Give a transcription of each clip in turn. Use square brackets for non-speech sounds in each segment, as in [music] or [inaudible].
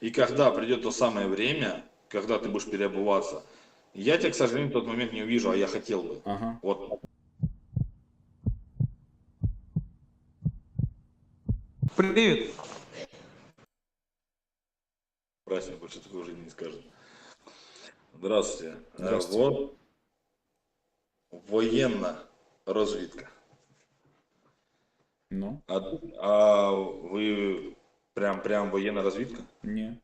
И когда придет то самое время, когда ты будешь переобуваться, я тебя, к сожалению, в тот момент не увижу, а я хотел бы. Ага. Вот. Привет. Праздник больше такого уже не скажет. Здравствуйте. Здравствуйте. Вот военная разведка. Ну, А, а вы прям прям воєнна розвідка? ні.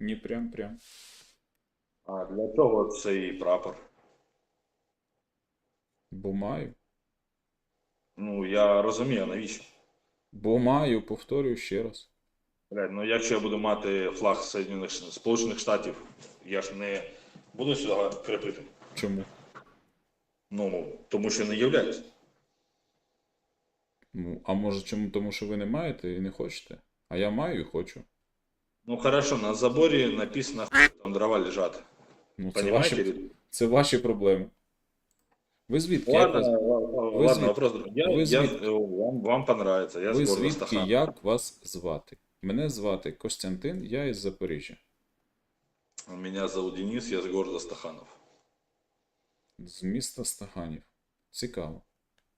Ні, прям прям. А для чого цей прапор? Бо маю. Ну я розумію, навіщо? Бо маю, повторюю ще раз. Блядь, ну якщо я буду мати флаг Соединених Сполучених Штатів, я ж не буду сюди крепити. Чому? Ну, тому що не являюсь. Ну, а може чому? Тому що ви не маєте і не хочете? А я маю і хочу. Ну хорошо, на заборі написано там дрова лежать. Ну, це Понимаете? ваші, це ваші проблеми. Ви звідки? Як Ладно, вас, ладно, ви ладно звід- вопрос другой. Я, ви я, звідки? вам, вам понравится. Я ви звідки? Як вас звати? Мене звати Костянтин, я із Запоріжжя. Меня зовут Денис, я с города Стаханов. З міста Стаханів. Цікаво.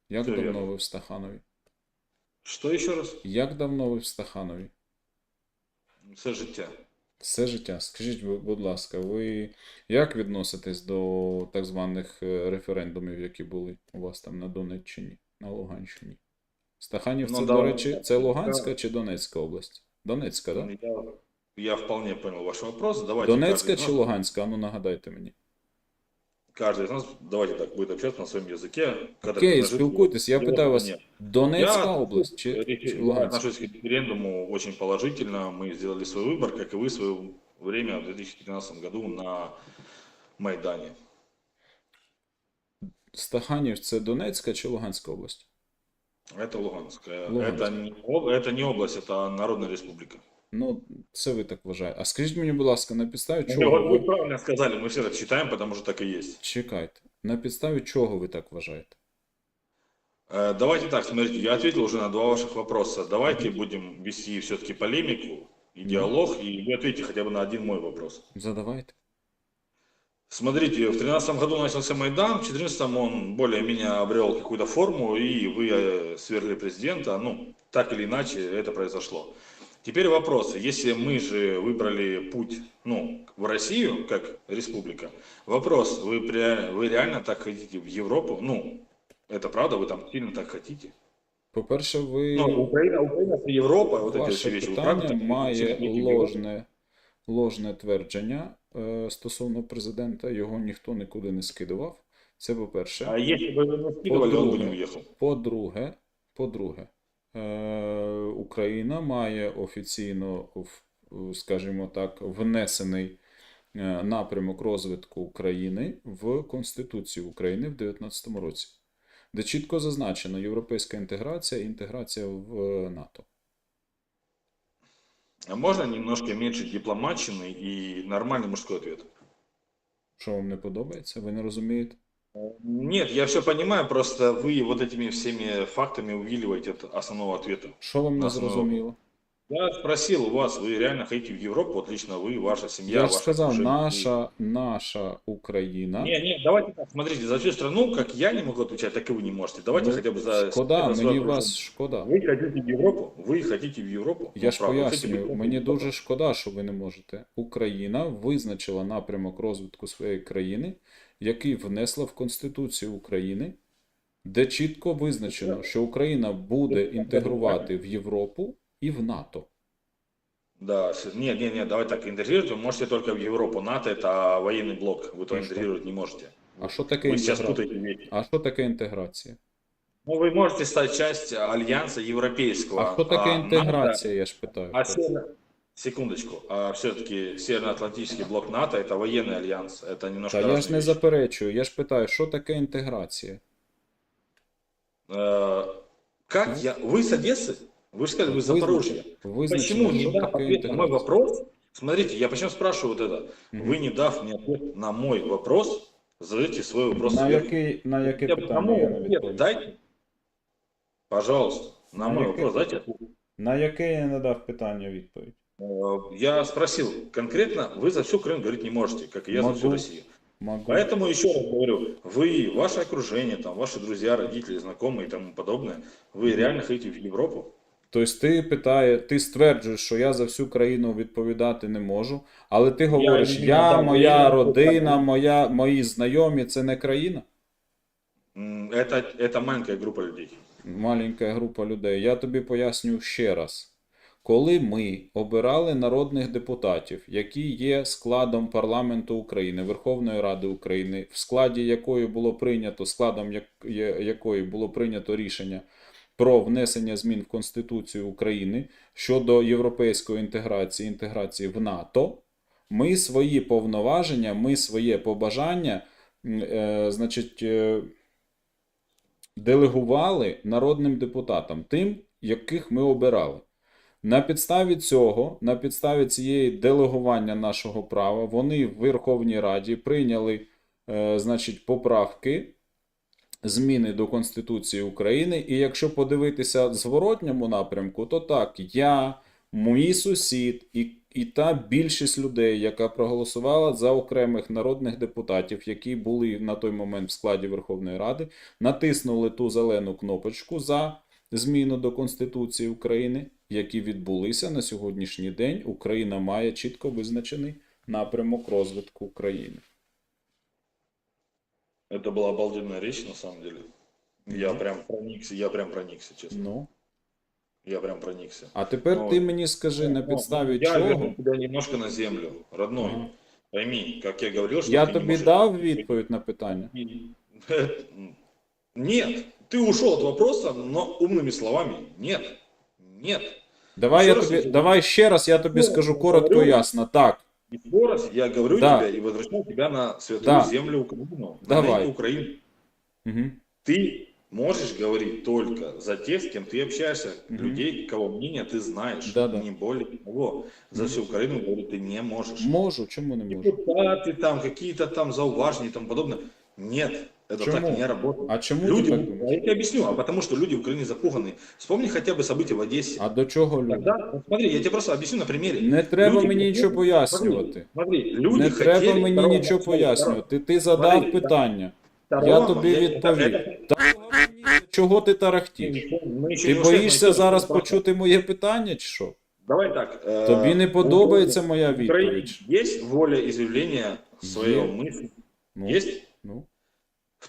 Як Все давно ви в Стаханові? Что еще раз? Як давно ви в Стаханові? Все життя. Все життя. Скажіть, будь ласка, ви як відноситесь до так званих е, референдумів, які були у вас там на Донеччині, на Луганщині? Стаханів, Ну, це, да, до речі, це да. Луганська чи Донецька область? Донецька, так? Да? Я, я вполне понял ваш вопрос. Давайте Донецька чи Луганська? Ану нагадайте мені Каждый из нас, давайте так, будет общаться на своем языке. когда Окей, принадлежит спілкуйтесь, я его питаю вас, стране. Донецька Я- область чи, Рефе- чи Я Луганська? отношусь к референдуму очень положительно. Мы сделали свой выбор, как и вы в свое время в 2013 году на Майдане. Стаханів це Донецька чи Луганська область? Это Луганская. Луганск. Это, не, об- это не область, это Народная Республика. Ну, це ви так вважаєте. А скажіть мені, будь ласка, на підставі Ну, чого вот вы ви. правильно сказали, мы все это читаем, потому что так и есть. Чекайте. На підставі чого ви так вважаєте? Э, Давайте так, смотрите, я ответил уже на два ваших вопроса. Давайте будем вести все-таки полемику и диалог, и вы ответите хотя бы на один мой вопрос. Задавайте. Смотрите, в 2013 году начался Майдан, в 2014 он более-менее обрел какую-то форму, и вы э, свергли президента. Ну, так или иначе, это произошло. Теперь вопрос. Если мы же выбрали путь ну, в Россию, как республика, вопрос, вы, пре- вы реально так хотите в Европу? Ну, это правда, вы там сильно так хотите? По-перше, ви Ну, Украина, Украина, это Европа, вот эти все ваше вещи. Вы правда питання так має хотите в Европу? ложне, ложне твердження е, стосовно президента. Його ніхто нікуди не скидував. Це по-перше. А если бы вы не скидывали, он бы не По-друге, уехал. По-друге, по-друге, е, Україна має офіційно, скажімо так, внесений е, напрямок розвитку України в Конституцію України в 2019 році, де чітко зазначено європейська інтеграція і інтеграція в е, НАТО. А можно немножко меньше дипломатчины и нормальный мужской ответ? Що вам не подобається? Ви не розумієте? Нет, я все понимаю, просто вы вот этими всеми фактами увиливаете от основного ответа. Що вам не Основа. зрозуміло? Я спросил у вас, вы реально хотите в Европу, вот лично вы, ваша семья, Я ж ваше сказав, окружение? наша, наша Україна. Не, не, давайте так, смотрите, за всю страну, как я не могу отвечать, так и вы не можете. Давайте Ну, хотя бы за... Шкода, за свое мені окружение. вас шкода. Вы хотите в Европу? Вы хотите в Европу? Я Ну, ж правда, вы хотите пояснюю, быть- мені дуже шкода, що ви не можете. Україна визначила напрямок розвитку своєї країни, який внесла в Конституцію України, де чітко визначено, що Україна буде інтегрувати в Європу і в НАТО. Да, с- нет, нет, нет, давайте так, интегрировать вы можете только в Европу. НАТО это военный блок, вы туда И что? интегрировать не можете. А що таке Вы сейчас інтеграція? путаете вещи. А що таке інтеграція? Ну, вы можете стать часть альянса европейского. А що таке НАТО- інтеграція, я ж питаю. А северо- Секундочку. А все-таки Североатлантический блок НАТО это военный альянс. Это немножко Та я разные ж не вещи. заперечую, я ж питаю, що таке інтеграція? Э, Как я... Вы с Одессы? Вы же сказали, вы из Визна- Запорожья. Визначено, Почему, не що дав таке ответ на мой інтеграція? вопрос? Смотрите, я почему спрашиваю вот это? Мгм. Вы не дав мне ответ на мой вопрос, задаете свой вопрос. На сверху. яке, на яке Хотя бы на питання мой я не ответ відповів? дайте. Пожалуйста, на На мой яке? вопрос дайте ответ. На яке я не дав питання відповідь? Э, Я спросил конкретно, вы за всю Украину говорить не можете, как и я за всю Могу. Россию. Могу. Поэтому еще раз говорю, вы, ваше окружение, там, ваши друзья, родители, знакомые и тому подобное, вы реально хотите в Европу? Тобто ти питає, ти стверджуєш, що я за всю країну відповідати не можу, але ти говориш, не я, знаю, моя я- родина, моя, мої знайомі це не країна. М, Это, это маленькая группа людей. Маленька група людей. Я тобі поясню ще раз. Коли ми обирали народних депутатів, які є складом парламенту України, Верховної Ради України, в складі якої було прийнято, складом якої було прийнято рішення про внесення змін в Конституцію України щодо європейської інтеграції, інтеграції в НАТО, ми свої повноваження, ми своє побажання, е, значить, е, делегували народним депутатам, тим, яких ми обирали. На підставі цього, на підставі цієї делегування нашого права, вони в Верховній Раді прийняли е, значить, поправки, зміни до Конституції України. І якщо подивитися в зворотньому напрямку, то так, я, мій сусід і, і та більшість людей, яка проголосувала за окремих народних депутатів, які були на той момент в складі Верховної Ради, натиснули ту зелену кнопочку за зміну до Конституції України, які відбулися на сьогоднішній день. Україна має чітко визначений напрямок розвитку України. Это была обалденная речь, на самом деле. Я Мгм. прям проникся, я прям проникся, честно. Ну, Я прям проникся. а тепер Ну, ти мені скажи на Ну, підставі я чого. верну тебя немножко на землю, родной. Ага. Пойми, как я говорил, что Я ты не тобі можешь- дав відповідь на питання. Нет, ты ушел от вопроса, но умными словами нет. Нет. Давай Ще я раз тобі, я- давай ще раз я тобі Ну, скажу я коротко і говорю. ясно. Так. Еще раз я говорю Да. тебя и возвращаю тебя на святую Да. землю Украину. Давай. На неньку Украину. Угу. Ты можешь говорить только за тех, с кем ты общаешься, Мгм. людей, кого мнение ты знаешь, Да-да. не более того. За Мгм. всю Украину говорить ты не можешь. Можу, чому не можу? Депутаты там, какие-то там зауважения и тому подобное. Нет, это Почему? так не работает. А чому Люди, ти так а думаєш? я тебе объясню, а потому что люди в Украине запуганы. Вспомни хотя бы события в Одессе. А до чого люди? Тогда, вот смотри, я тебе просто объясню на примере. Не треба Люди мені хотели- нічого пояснювати. Смотри, люди Не хотели треба мені второго- нічого второго- пояснювати. Ти задав Смотри, питання. второго- Я тобі это- відповів. это- Та чого ти тарахтиш? мы еще Ти не ушли на боїшся тему зараз просто. почути моє питання, чи що? Давай так. э, Тобі не у подобається Украины- моя в Украине відповідь? Есть воля изъявления своего Е- мысли? Ну, Есть? ну.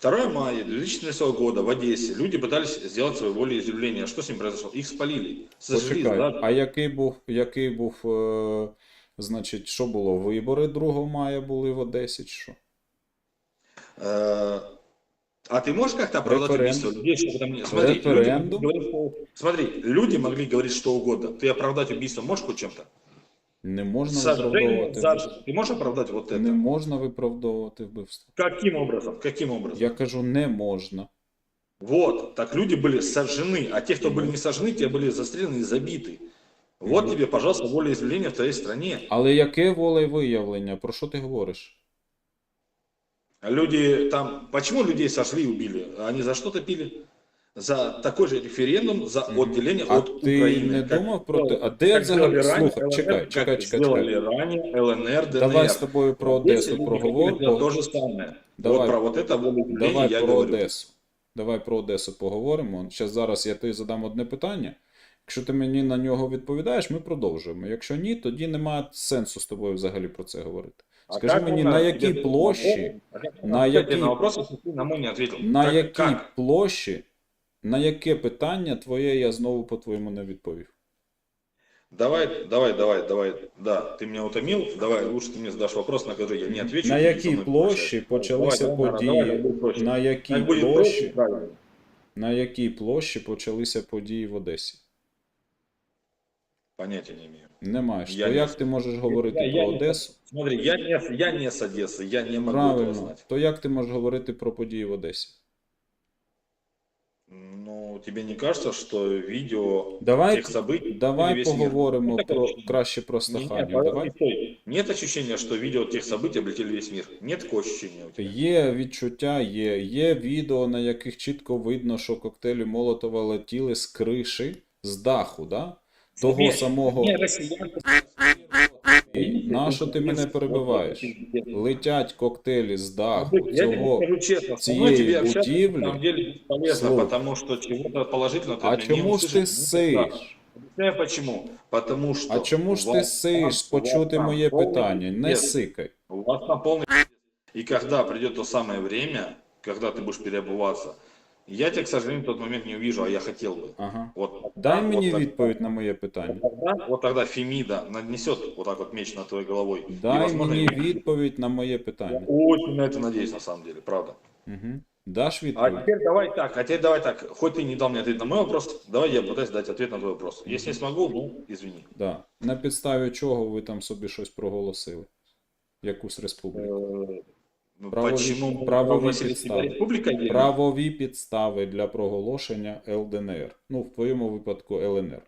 2 мая 2014 года в Одессе люди пытались сделать свое волеизъявление. Что с ним произошло? Их спалили. Сожгли, Почекай, да? а який був, який був, е, значить, що було? Вибори 2 мая були в Одесі, чи що? Э, А ты можешь как-то оправдать Референдум. убийство людей, чтобы там не... Смотри, люди Референдум. могли говорить, что- Смотри, люди могли говорить что угодно. Ты оправдать убийство можешь хоть чем-то? Не можна Сожжение, виправдовувати. заживо. Ты можешь оправдать вот это? Не можна виправдовувати вбивство. Каким образом? Каким образом? Я кажу, не можна. Вот, так люди были сожжены, а те, кто Мгм. были не сожжены, те были застрелены и забиты. Вот Мгм. тебе, пожалуйста, волеизъявление в твоей стране. Але яке волевиявлення? Про що ти говориш? А Люди там, почему людей сожгли и убили? Они за что топили? За такой же референдум, за Мгм. отделение А от ти Украины. не Как думав про те? сделали- А де как взагалі? сделали ранее Слухай, ЛНР, чекай, как чекай, чекай, сделали чекай. ранее ЛНР, ДНР. Давай з тобою про Одессе Одесу люди проговоримо. хотели сделать то же самое. Давай. Вот про вот это волеизъявление Давай я про говорю. Одесу. Давай про Одесу поговоримо. Щас зараз я тобі задам одне питання. Якщо ти мені на нього відповідаєш, ми продовжуємо. Якщо ні, тоді немає сенсу з тобою взагалі про це говорити. А Скажи как мені, можно на ответить якій площі, вопрос? А как на можно ответить якій- на вопрос, если ты на мой не ответил? на Как- якій как? площі, на яке питання твоє я знову по-твоєму не відповів? Давай, давай, давай, давай. Да, ты меня утомил. Давай, лучше ты мне задашь вопрос, на который я не отвечу. На и якій со мной площі прощаюсь. почалися Давай, давай, події? давай, так будет проще. На якій Так будет площі, проще, правильно. на якій площі почалися події в Одесі? Понятия не имею. Не маєш. Я То не як знаю. ти можеш говорити Я- я про не Одесу? Смотри, я не, я не с Одессы, я не могу этого Правильно. знать. То як ти можеш говорити про події в Одесі? Ну, тебе не кажется, что видео Давай, тех событий... давай или мир? поговоримо про краще про Стаханів. подожди, Давай. Нет ощущения, что видео тех событий облетели весь мир? Нет такого ощущения у тебя? Є відчуття, є. Є відео, на яких чітко видно, що коктейлі Молотова летіли з криші, з даху, да? того Ні, самого. Не, россиян. На що ти мене перебиваєш? Летять коктейлі з даху Я тебе цього. скажу честно, со цієї мной тебе общаться будівлі- на самом деле бесполезно, Слухай. потому что чего-то положительного ты А от меня не чому ж услышишь ти никогда. сиш? Объясняю почему. Потому что А чому ж у ти вас сиш там- у вас почути там моє полный питання? Не пиздец. сикай. У вас там полный пиздец. И когда придет то самое время, когда ты будешь переобуваться, я тебя, к сожалению, в тот момент не увижу, а я хотел бы. Ага. Вот, Дай вот мені так- відповідь на моє питання. Тогда, вот тогда Фемида наднесет вот так вот меч над твоей головой. И, Дай возможно, мені я- відповідь на моє Я питання. очень на это надеюсь, на самом деле, правда. Угу. Даш А відповідь? теперь давай так, а теперь давай так. Хоть ты не дал мне ответ на мой вопрос, давай я пытаюсь дать ответ на твой вопрос. Если не смогу, ну, извини. Да. На підставі чого ви там собі щось проголосили? Якусь республіку? Э, ну, Правові- Почему правові проголосили себя підстави. республикой? отдельно? Правові підстави для проголошення ЛДНР. Ну, в твоєму випадку ЛНР.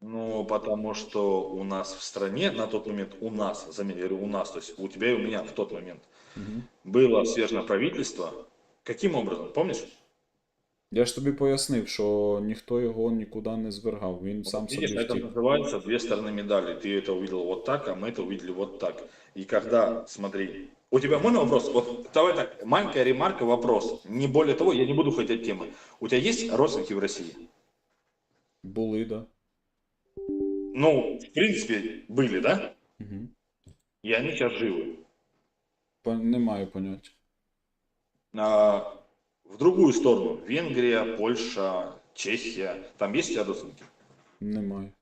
Ну, потому что у нас в стране на тот момент, у нас, заметь, я говорю, у нас, то есть у тебя и у меня в тот момент Угу. было свежее правительство. Каким образом, помнишь? Я ж тобі пояснив, що ніхто його нікуди не звергав. Він сам Видишь, собі это втік. называется две стороны медали. Ты это увидел вот так, а мы это увидели вот так. И когда, смотри, у тебя можно вопрос? Вот давай так, маленькая ремарка, вопрос. Не более того, я не буду хотеть темы. У тебя есть родственники в России? Були, да. Ну, в принципе, были, да? Угу. И они сейчас живы. По... Не маю поняття. А, в другую сторону, Венгрия, Польша, Чехия, там есть у тебя родственники? Немає.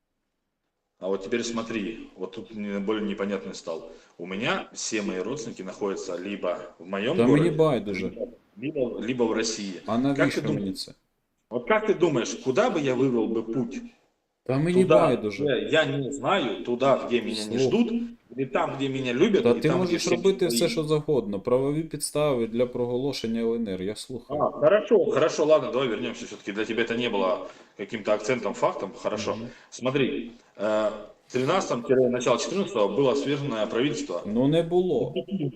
А вот теперь смотри, вот тут мне более непонятный стал. У меня все мои родственники находятся либо в моем Та городе, мені байдуже. либо, либо в России. А Как навіщо ти думаєш? мені це? Вот как ты думаешь, куда бы я выбрал бы путь? Та мені Туда, байдуже. где я не знаю, туда, где меня не Слушай. ждут, или там, где меня любят, Та и ти там, где можеш все робити свои. все, що завгодно. Правові підстави для проголошення ЛНР. Я слухаю. А, хорошо, хорошо, ладно, давай вернемся все-таки. Для тебя это не было каким-то акцентом, фактом. Хорошо. Мгм. Смотри, э, в 13-начало 14 было сверженное правительство. Ну не було.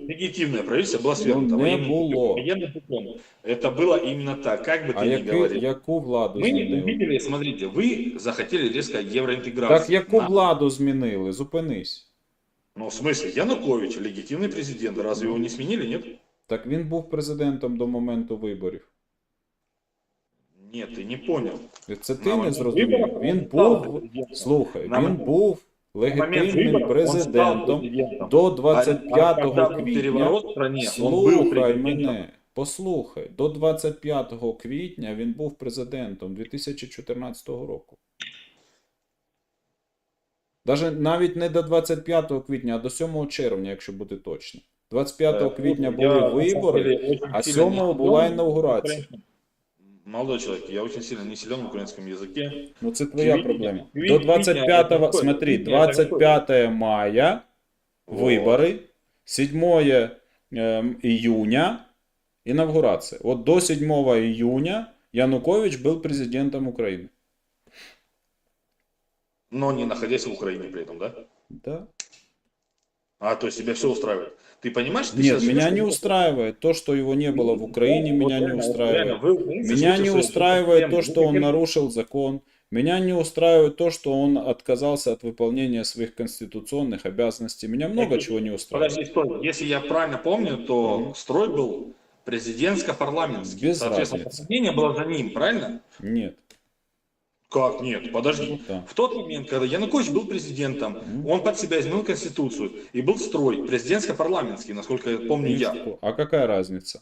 Легитимное правительство было свергнуто. Ну, не военным было. путем, военным путем. Это было именно так, как бы ты А ни яку, говорил. яку владу Мы змінили? увидели, смотрите, вы захотели резко евроинтеграцию. Так яку На- владу змінили? Зупинись. Ну, в смысле, Янукович, легитимный президент, разве его не сменили, нет? Так він був президентом до моменту виборів. Нет, ты не понял. Це ти На не момент зрозумів. виборів Він він став був. президентом. Слухай, На він момент- був В момент легітимним выборов он стал президентом президентом. до А- а 25 когда был квітня. переворот в стране, он был Слухай президентом. мене, послухай, до 25 квітня він був президентом 2014 року. Даже навіть не до 25 квітня, а до 7 червня, якщо бути точно. 25 Э, квітня я, були на самом вибори, деле, очень а сильно 7 не була силен в інаугурація. украинском- Молодой человек, я очень сильно не силен в украинском языке. Ну це твоя Квітня- проблема. квітня До 25, це смотри, квітня це 25 мая Вот. вибори, 7 ем, июня инаугурация. Вот до 7 июня Янукович был президентом Украины. Но не находясь в Украине при этом, да? Да? А, то есть тебя все устраивает. Ты понимаешь, ты Нет, меня живешь не устраивает то, что его не было в Украине, Вот меня не реально, вот устраивает. реально, вы, украинцы, Меня не устраивает то, что Вы он нарушил закон. Меня не устраивает то, что он отказался от выполнения своих конституционных обязанностей. Меня много чего не устраивает. Подожди, стой. Если я правильно помню, то строй был президентско-парламентский. Без Соответственно, разницы. было за ним, правильно? Нет. Как нет? Подожди. В тот момент, когда Янукович был президентом, он под себя изменил конституцию и был строй президентско-парламентский, насколько я помню я. А какая разница?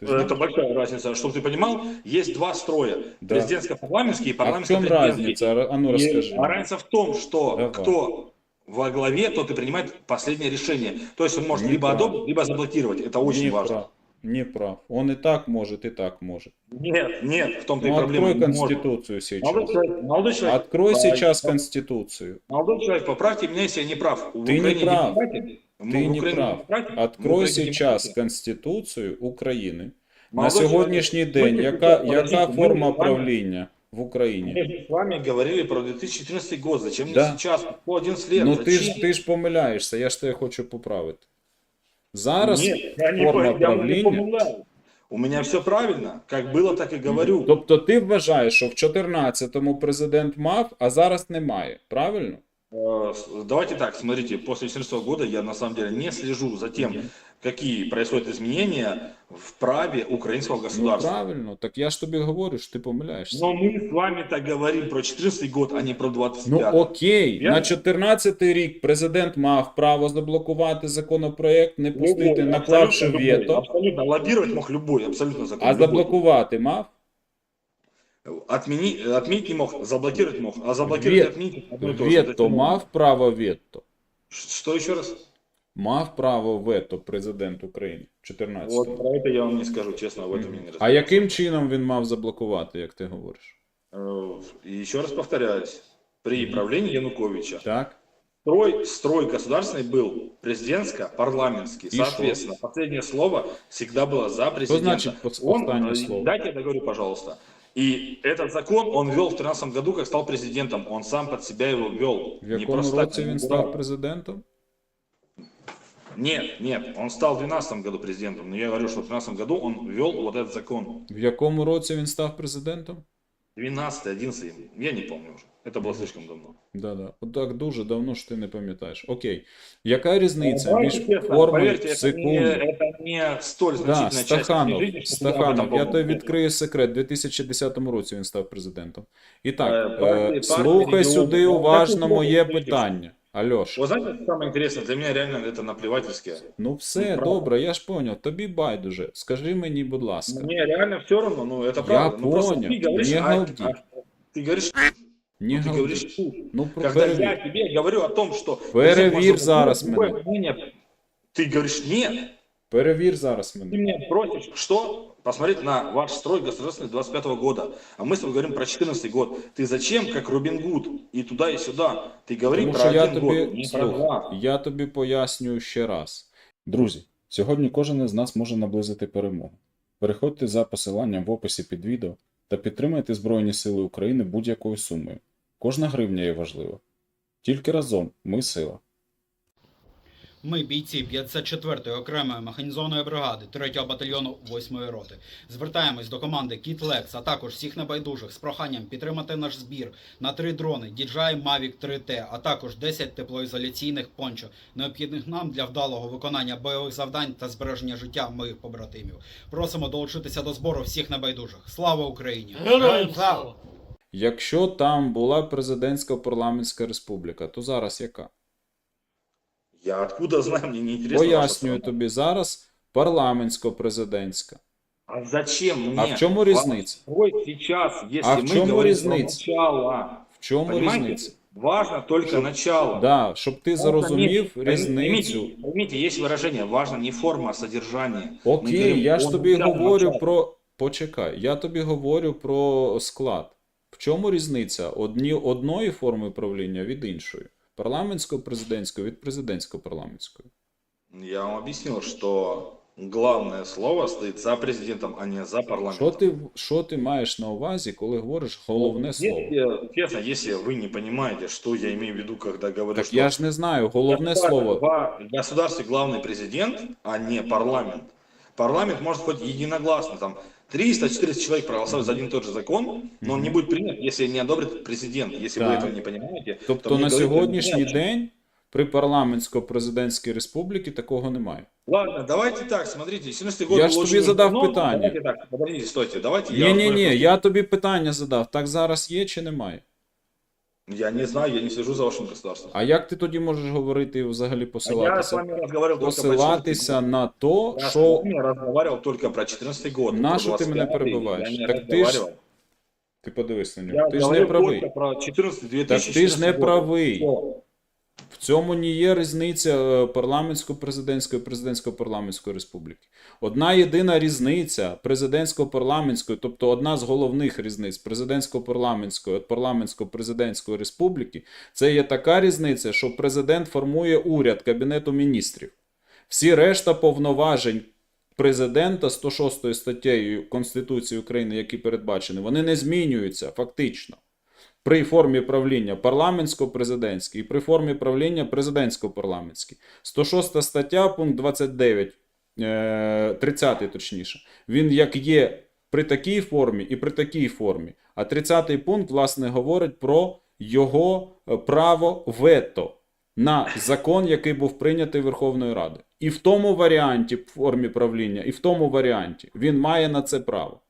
Это большая разница. Чтобы ты понимал, есть два строя. Да. Президентско-парламентский и А в чем парламентско-президентский. разница? А ну И- расскажи. А разница в том, что Давай. кто во главе, тот и принимает последнее решение. То есть он может Не либо прав. одобрить, либо заблокировать. Это очень не важно. Прав. Не прав. Он и так может, и так может. Нет, нет, в том-то Ну, и проблема. открой не может. Конституцию сейчас. Молодой человек, молодой человек, Открой а, сейчас Конституцию. молодой человек, поправьте меня, если я не прав. В Ты не Украине прав. демократия? В Ты не Украине прав. демократия? В Открой Украине сейчас демократия. Конституцию України. На Молодой сьогоднішній человек, день мы яка, сейчас- яка подождите, мы форма с вами- правління в Україні? Мы же с вами говорили про 2014 год. Зачем мне Да. сейчас? По 11 лет. Ну ти ж, Зачем? ти ж помиляєшся, я ж тебе хочу поправити. Зараз Ні, я не форма я не правління. помиляю. У меня все правильно, как было, так и говорю. Тобто ти вважаєш, що в 14-му президент мав, а зараз немає. Правильно? Э, Давайте так, смотрите, после 2014 года я на самом деле не слежу за тем, какие происходят изменения в праве украинского Ну, государства. правильно. Так я ж тобі говорю, що ти помиляєшся. Но мы с вами так говорим про 14 год, а не про 25 Ну окей, Я- на 14-й рік президент мав право заблокувати законопроект, не пустити, наклавши вето, Абсолютно, лоббировать мог любой, абсолютно закон. а любой. заблокувати мав. Отмени, отменить не мог, заблокировать мог, а заблокировать Вет- отменить. Вето мав право вето. Что еще раз? Мав право вето президент України в 14 Вот про это я вам не скажу, честно, в этом я не А разбираюсь. яким чином він мав заблокувати, як ти говориш? Э, И еще раз повторяюсь, при правлении Януковича Так? строй, строй государственный был президентско-парламентский. И Соответственно, последнее слово всегда было за Що президента. значить пос- Он, останнє э, слово? Дайте я договорю, пожалуйста. И этот закон он ввел в 2013 году, как стал президентом. Он сам под себя его ввел. В якому році він став президентом? Нет, нет, он стал в 2012 году президентом. Но я говорю, что в 2013 году он ввел вот этот закон. В якому році він став президентом? 12 11 я не помню уже. Это было слишком давно. Да-да. От так дуже давно що ти не пам'ятаєш. Окей. Яка різниця Давайте між честно, формою поверьте, это секунду? не, это не столь Да, значительная часть нашей Стаханов, жизни, чтобы я об этом Стаханов, я тобі помнил. відкрию секрет. У 2010 році він став президентом. І так, Е, партії- е, партії слухай регіону. сюди Ну, уважно так, моє ну, питання. Альош, Вы знаете, что самое интересное? Для меня реально это наплевательское. ну все, Ну, правда. добре, я ж поняв. Тобі байдуже. Скажи мені, будь ласка. Мне реально все равно, ну это правда. ну, просто понял, ты говоришь, не а- галди. а- ты говоришь, Ні, ты галди. говоришь, «фу». Ну, про- когда перевір. я тебе говорю о том, что... Перевір президент может зараз любое мене. мнение, Ты говоришь, нет, Перевір зараз ты мене. меня просишь, что? Посмотреть на ваш строй государственный 25 года. А мы с тобой говорим про 14 год. Ты зачем, как Робин Гуд, и туда, и сюда? Ты говори Тому про що я один год, тобі, не про слухай, два. я тобі пояснюю ще раз. Друзі, сьогодні кожен із нас може наблизити перемогу. Переходьте за посиланням в описі під відео та підтримайте Збройні Сили України будь-якою сумою. Кожна гривня є важлива. Тільки разом ми сила. Ми, бійці 54-ї окремої механізованої бригади 3-го батальйону 8-ї роти, звертаємось до команди Кіт Лекс, а також всіх небайдужих з проханням підтримати наш збір на три дрони DJI Mavic 3T, а також 10 теплоізоляційних пончо, необхідних нам для вдалого виконання бойових завдань та збереження життя моїх побратимів. Просимо долучитися до збору всіх небайдужих. Слава Україні! Героям слава! Якщо там була президентська парламентська республіка, то зараз яка? Я откуда знаю, мне не интересно. ваша Пояснюю страна. тобі зараз парламентсько-президентська. А зачем мне? А в чому ваш різниця? строй сейчас, если А в мы чому говорим різниця? про начало? В чому Понимаете? різниця? Важно только начало. Да, щоб ти Важно зрозумів не- різницю. Поймите, поймите, есть выражение, важно не форма, а содержание. Мы Окей, говорим я ж о тобі начале, говорю начале. про. Почекай, я тобі говорю про склад. В чому різниця одні, одної форми правління від іншої? Парламентсько-президентської від президентсько-парламентської. Я вам объяснил, что главное слово стоит за президентом, а не за парламентом. Що ти, що ти маєш на увазі, коли говориш головне слово? Если, честно, если вы не понимаете, что я имею в виду, когда говорю, Так что я ж не знаю, головне слово. в государстве главный президент, а не парламент. Парламент может хоть единогласно, там 300-400 человек проголосовать за один и тот же закон, но он не будет принят, если не одобрит президент. Если вы Так. этого не понимаете, то Тобто мне на говорить сьогоднішній не о чем. день при парламентсько-президентській республіці такого немає. Ладно, давайте так, смотрите, 17 год Я был ж тобі очень задав давно. питання. Давайте так, подождите, стойте, давайте Ні, я... ні, ні, я... я тобі питання задав. Так зараз є чи немає? Я не знаю, я не слежу за вашим государством. А як ти тоді можеш говорити і взагалі А я с посилатися? вами разговаривал только про 14 Посилатися год. на то, Я с що вами разговаривал только про 14 год. На про что ты меня 25-й перебиваешь? Я не Так ты ж- разговаривал. ти подивись на Я нього. Ти ж не говорю правий. только про 14 2014 Так ти ж не год. правий. Всё. В цьому не є різниця е, парламентсько-президентської президентсько-парламентської республіки. Одна єдина різниця президентсько-парламентської, тобто одна з головних різниць президентсько-парламентської від парламентсько-президентської республіки, це є така різниця, що президент формує уряд Кабінету міністрів. Всі решта повноважень президента 106 статтею Конституції України, які передбачені, вони не змінюються фактично. При формі правління парламентсько-президентській і при формі правління президентсько-парламентській. 106 стаття, пункт 29 е, 30-й точніше, він як є при такій формі і при такій формі. А 30-й пункт, власне, говорить про його е, право вето на закон, який був прийнятий Верховною Радою. І в тому варіанті формі правління, і в тому варіанті він має на це право.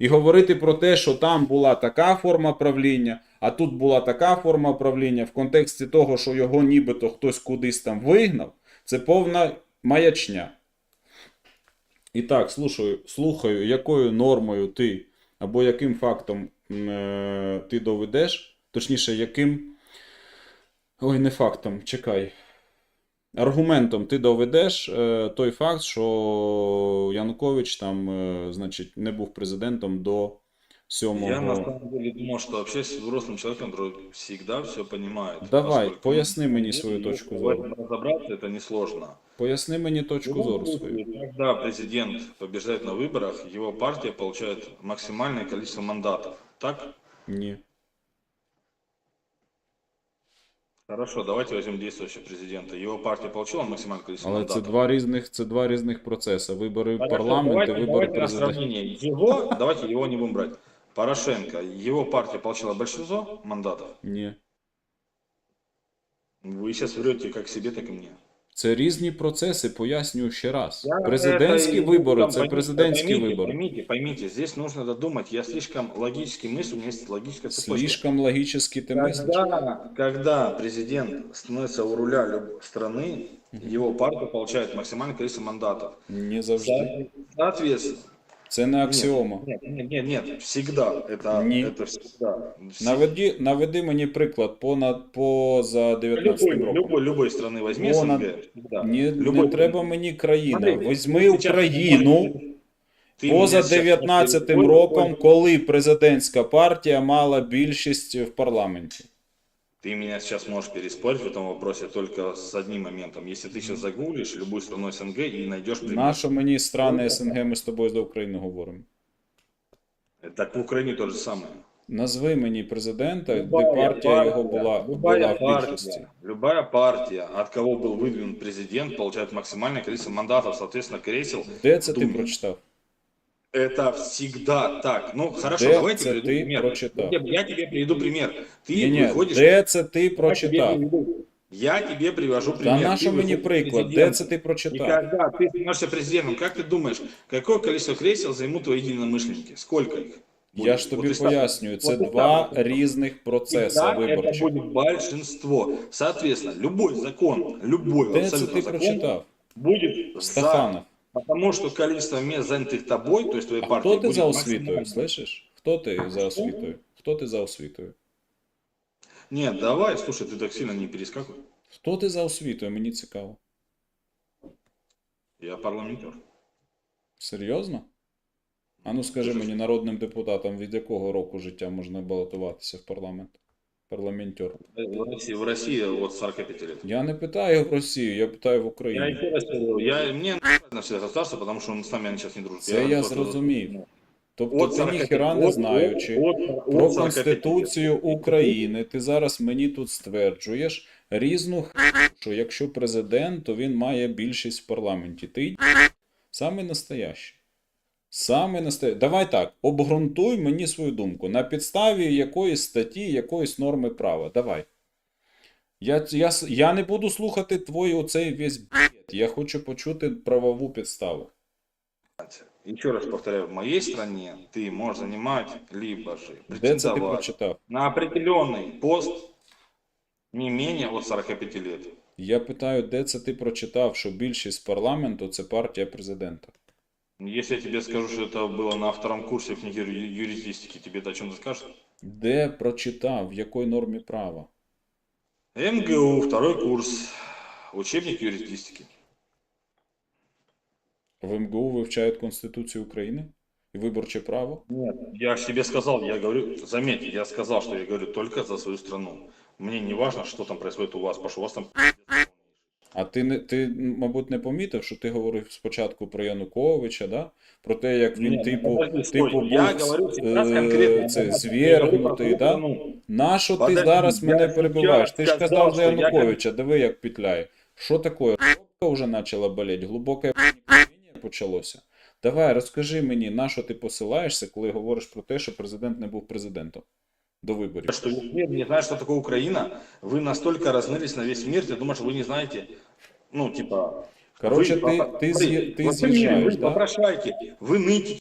І говорити про те, що там була така форма правління, а тут була така форма правління в контексті того, що його нібито хтось кудись там вигнав, це повна маячня. І так, слушаю, слухаю, якою нормою ти або яким фактом е, ти доведеш, точніше, яким. Ой, не фактом, чекай. Аргументом ти доведеш е, той факт, що Янукович там, е, значить, не був президентом до 7 Я на самом деле думал, что общаюсь с взрослым человеком, который всегда все понимает. Давай, Поскольку поясни мені если свою точку в зору. этом разобраться, это несложно. Поясни мені точку В зору любом свою. случае, Когда президент побеждает на выборах, его партия получает максимальное количество мандатов. Так? Ні. Хорошо, давайте возьмем действующего президента. Его партия получила максимальное количество Але це мандатов. два різних, це два різних процеси. Вибори в Хорошо, парламент і давайте, вибори давайте на президента. сравнение. Его, давайте его не будем брать. Порошенко, его партия получила большинство мандатов. Ні. Вы сейчас врете как себе, так и мне. Це різні процеси, пояснюю ще раз. Я Президентські это- вибори там, це поймите, президентські поймите, вибори. Поймите, поймите, здесь нужно додумать. Я слишком логически мыслю, у меня есть логическая цепочка. Слишком логічно ти мислиш. Когда, когда президент становится у руля люб- страны, его партия получает максимальное количество мандатов. Не завжди. Соответственно, Це не аксіома. нет, нет, нет, нет, всегда. Это, Не. это всегда. Наведи, наведи мені приклад понад поза 19 Любой, роком. любой, любой страны возьми Понад- СНГ, всегда. Не, Любой не треба мені країна. Смотри, Візьми ты сейчас- Україну Ты поза меня сейчас 19 спросил, роком, коли президентська партія мала більшість в парламенті. Ты меня сейчас можешь переспорить в этом вопросе только с одним моментом. Если ты сейчас загуглишь любую страну СНГ и найдешь пример. Нащо мені страни СНГ, ми з тобою за Україну говоримо? Так в Украине то же самое. Назви мені президента, де Любая партія його була, любая була в більшості. партия, любая партия, от кого был выдвинут президент, получает максимальное количество мандатов, соответственно, кресел. Де це ти Думаю. прочитав? Это всегда так. Ну, хорошо, Де давайте це приведу ти пример. прочитав? Я, я тебе приведу пример. Ты Ні, ні, выходишь... де це ти я тебе прочитав? приведу- Я тебе привожу Та пример. на що Ты мені выходишь приклад? Де президентом. це ти И прочитав? когда ты становишься президентом, как ты думаешь, какое количество кресел займут твои единомышленники? Сколько их? Я будет? ж тобі Вот представь. пояснюю, це Вот два представь. різних процеси Всегда это виборчих. будет большинство. Соответственно, любой закон, любой Де це абсолютно ти закон прочитав? будет за. Стаханов. Потому что количество мест, занятых тобой, то есть твоей А партии, хто ти будет за освітою? максимальным. Слышиш? Хто ти за освітою? Хто ти за освітою? Нет, давай, слушай, ты так сильно не перескакивай. Хто ти за освітою? Мені цікаво. Я парламентер. Серйозно? А ну скажи мені, народним депутатам від якого року життя можна балотуватися в парламент? Парламентер. В России, в России от 45 лет. Я не питаю в Росію, я питаю в Я Україну. еще раз говорю, я, мне на все государства, потому что с нами они сейчас не дружат. Це я зрозумів. Тобто От ти 45 ніхіра не от- знаючи от- от- про от 45 Конституцію України, ти зараз мені тут стверджуєш різну х**, що якщо президент, то він має більшість в парламенті. Ти саме настоящий. Саме настоящий. Давай так, обґрунтуй мені свою думку на підставі якоїсь статті, якоїсь норми права. Давай. Я, я, я не буду слухати твій оцей весь бред. Я хочу почути правову підставу. Еще раз повторяю, в моей стране ты можешь занимать либо же претендовать на определенный пост не менее от 45 лет. Я питаю, де це ти прочитав, що більшість парламенту це партія президента? Если я тебе скажу, что это было на втором курсе книги ю- юридистики, тебе это о чем-то скажет? Де прочитав, в якій нормі права? МГУ, второй курс, учебник юридистики. В МГУ вивчають Конституцію України і виборче право? Нет, я же тебе сказал, я говорю, заметь, я сказал, что я говорю только за свою страну. Мне не важно, что там происходит у вас, потому что у вас там А ти не ти, мабуть, не помітив, що ти говорив спочатку про Януковича, да? про те, як він, Нет, типу, подожди, типу, був я говорю е, це, звергнутий, да? Нащо ти зараз я мене перебиваєш? Ти ж казав за Януковича, диви, як пітляє. Що таке? вже почала болеть, глибоке почалося. Давай, розкажи мені, на що ти посилаєшся, коли говориш про те, що президент не був президентом до виборів. Что весь мир не знает, что такое Украина. Вы настолько разнылись на весь мир, ты думаешь, что вы не знаете, ну, типа... Короче, вы ты- попро- ты смотри, зъе- ты вот вы, съезжаешь, вы да? попрошайки, вы нытики.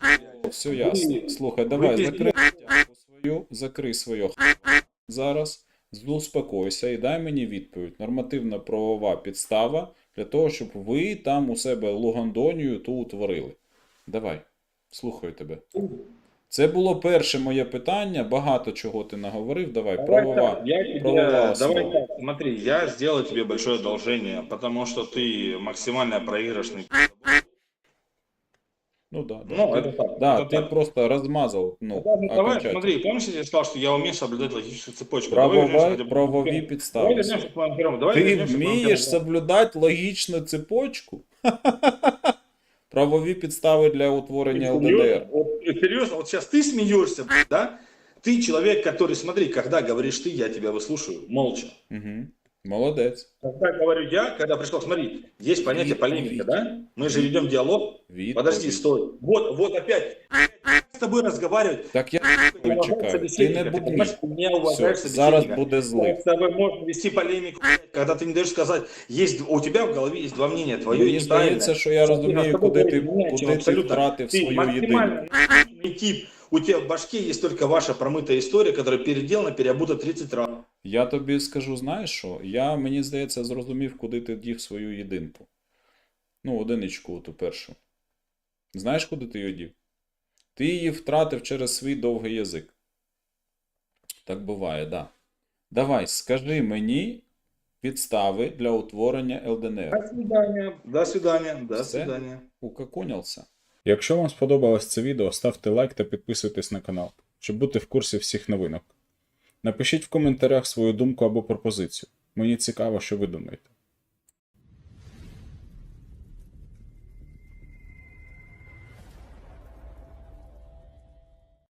Все ясно. Слухай, давай, ви закрий тягу свою, закрий свою х- зараз, успокойся і дай мені відповідь. Нормативна правова підстава для того, щоб ви там у себе Лугандонію ту утворили. Давай, слухаю тебе. Це було перше моє питання. Багато чого ти наговорив. Давай, Давай правова. так, я тебе, правова давай основа. так, смотри, я сделаю тебе большое одолжение, потому что ты максимально проигрышный. Ну да, да. Ну, ти, это так. да, это ти так. просто розмазав. Ну, Давай, давай, окончательно. смотри, помнишь, я тебе сказал, что я умею соблюдать логическую цепочку? Давай вернемся Правова, хотя бы- правові Давай підстави. вернемся к моим первым. Давай Ти вернемся к моим вмієш первым. соблюдати логічну цепочку? [laughs] Правові підстави для утворення ЛДНР. Серьезно, вот, серьезно, вот сейчас ты смеешься, да? Ты человек, который, смотри, когда говоришь ты, я тебя выслушаю, молча. Угу. Молодець. Когда говорю я, когда пришел, смотри, есть понятие Відповідь. полемика, да? Мы же ведем диалог. Відповідь. Подожди, стой. Вот, вот опять. С тобой разговаривать. Так я Ты тебе уважаешь чекаю. Ти собеседника, не ты будь. понимаешь, ты не уважаешь Все, собеседника. зараз буде злий. С тобой можно вести полемику, когда ты не даешь сказать, есть, у тебя в голове есть два мнения, твое Мені и неправильное. здається, що я Соответственно, розумію, с тобой куди ти, говорить не о чем куди ти абсолютно. втратив Ты свою максимально єдину. Тип. У тебя в башке есть только ваша промытая история, которая переделана, переобута 30 раз. Я тобі скажу, знаєш що? Я, мені здається, зрозумів, куди ти дів свою єдинку. Ну, одиничку ту першу. Знаєш, куди ти її дів? Ти її втратив через свій довгий язик. Так буває, да. Давай, скажи мені підстави для утворення ЛДНР. До свидания. До свидания. До Все? свидания. Якщо вам сподобалось це відео, ставте лайк та підписуйтесь на канал, щоб бути в курсі всіх новинок. Напишіть в коментарях свою думку або пропозицію. Мені цікаво, що ви думаєте.